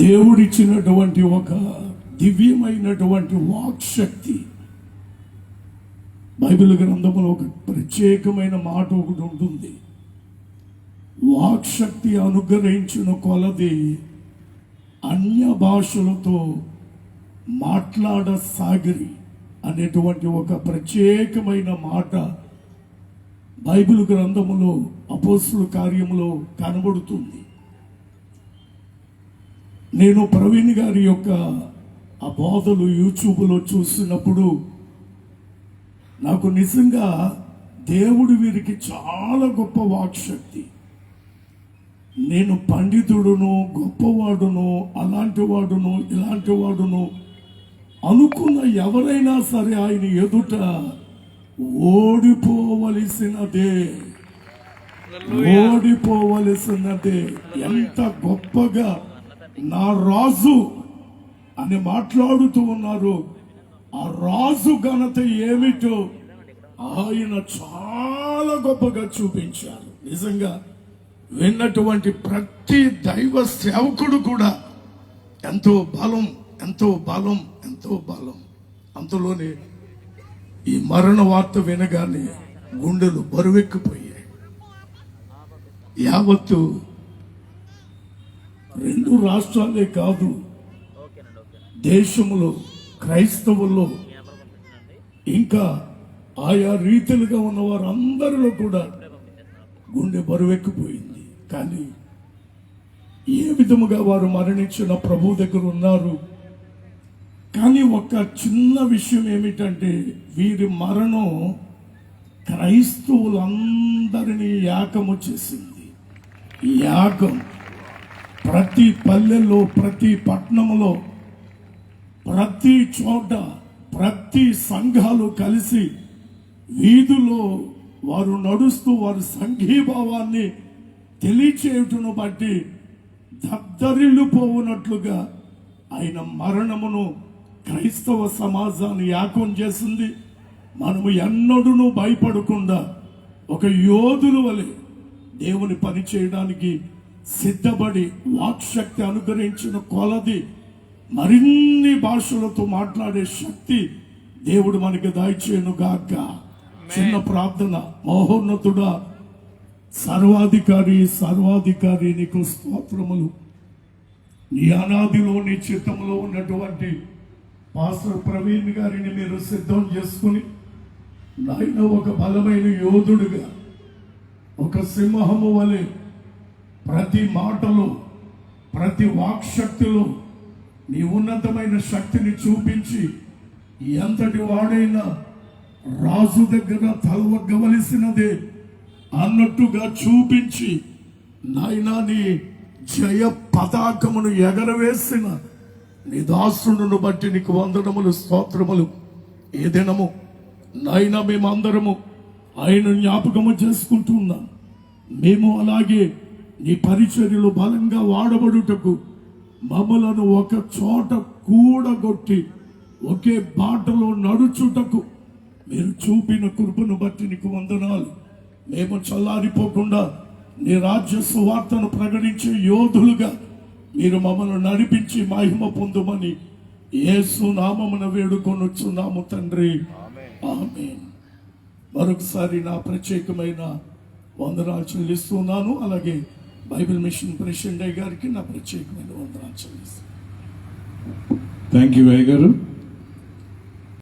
దేవుడిచ్చినటువంటి ఒక దివ్యమైనటువంటి వాక్ శక్తి బైబిల్ గ్రంథంలో ఒక ప్రత్యేకమైన మాట ఒకటి ఉంటుంది. వాక్ శక్తి అనుగ్రహించిన కొలది అన్య భాషలతో మాట్లాడసాగిరి అనేటువంటి ఒక ప్రత్యేకమైన మాట బైబిల్ గ్రంథములో అపోసుల కార్యములో కనబడుతుంది. నేను ప్రవీణ్ గారి యొక్క ఆ బోధలు యూట్యూబ్లో చూసినప్పుడు నాకు నిజంగా దేవుడు వీరికి చాలా గొప్ప వాక్శక్తి. నేను పండితుడును గొప్పవాడును అలాంటి వాడును ఇలాంటి వాడును అనుకున్న ఎవరైనా సరే ఆయన ఎదుట ఓడిపోవలసినదే. ఓడిపోవలసినదే. ఎంత గొప్పగా నా రాజు అని మాట్లాడుతూ ఉన్నారు. ఆ రాజు ఘనత ఏమిటో ఆయన చాలా గొప్పగా చూపించారు. నిజంగా విన్నటువంటి ప్రతి దైవ సేవకుడు కూడా ఎంతో బలం ఎంతో బలం ఎంతో బలం. అంతలోనే ఈ మరణ వార్త వినగానే గుండెలు బరువెక్కిపోయాయి. యావత్తు రెండు రాష్ట్రాలే కాదు. దేశంలో క్రైస్తవుల్లో ఇంకా ఆయా రీతిలుగా ఉన్న వారందరిలో కూడా గుండె బరువెక్కిపోయింది. కానీ ఏ విధముగా వారు మరణించిన ప్రభు దగ్గర ఉన్నారు? కానీ ఒక చిన్న విషయం ఏమిటంటే వీరి మరణం క్రైస్తవులందరినీ యాకము చేసింది. యాగం ప్రతి పల్లెల్లో ప్రతి పట్టణంలో ప్రతి చోట ప్రతి సంఘాలు కలిసి వీధుల్లో వారు నడుస్తూ వారి సంఘీభావాన్ని తెలియచేయటను బట్టి దద్దరిల్లు పోవునట్లుగా ఆయన మరణమును క్రైస్తవ సమాజాన్ని యాకం చేసింది. మనము ఎన్నడూను భయపడకుండా ఒక యోధుల వలె దేవుని పని చేయడానికి సిద్ధపడి వాక్శక్తి అనుగ్రహించిన కొలది మరిన్ని భాషలతో మాట్లాడే శక్తి దేవుడు మనకి దాయిచేయను గాక చిన్న ప్రార్థన. మహోన్నతుడా సర్వాధికారి సర్వాధికారి నీకు స్తోత్రములు. నీ అనాదిలో నీ చిత్తంలో ఉన్నటువంటి పాస్టర్ ప్రవీణ్ గారిని మీరు సిద్ధం చేసుకుని నాయన ఒక బలమైన యోధుడుగా ఒక సింహము వలె ప్రతి మాటలో ప్రతి వాక్శక్తిలో నీ ఉన్నతమైన శక్తిని చూపించి ఎంతటి వాడైనా రాజు దగ్గర తలవగ్గవలసినదే అన్నట్టుగా చూపించి నాయనా నీ జయ పతాకమును ఎగరవేసిన నీ దాసును బట్టి నీకు వందనములు స్తోత్రములు. ఏ నైనా నాయన మేమందరము ఆయన జ్ఞాపకము చేసుకుంటున్నాం మేము అలాగే నీ పరిచర్యలు బలంగా వాడబడుటకు మమ్మలను ఒక చోట కూడగొట్టి ఒకే బాటలో నడుచుటకు మీరు చూపిన కృపను బట్టి నీకు వందనాలు. మేము చల్లారిపోకుండా నీ రాజ్య సువార్తను ప్రకటించే యోధులుగా మీరు మమ్మల్ని నడిపించి మహిమ పొందుమని యేసు నామమున వేడుకొనొచ్చున్నాము తండ్రి. ఆమె మరొకసారి నా ప్రత్యేకమైన వందనాలు చెల్లిస్తున్నాను. అలాగే బైబిల్ మిషన్ ప్రెసిడెంట్ గారికి నా ప్రత్యేకమైన వందనాలు చెల్లిస్తాను థ్యాంక్ యూ అయ్య గారు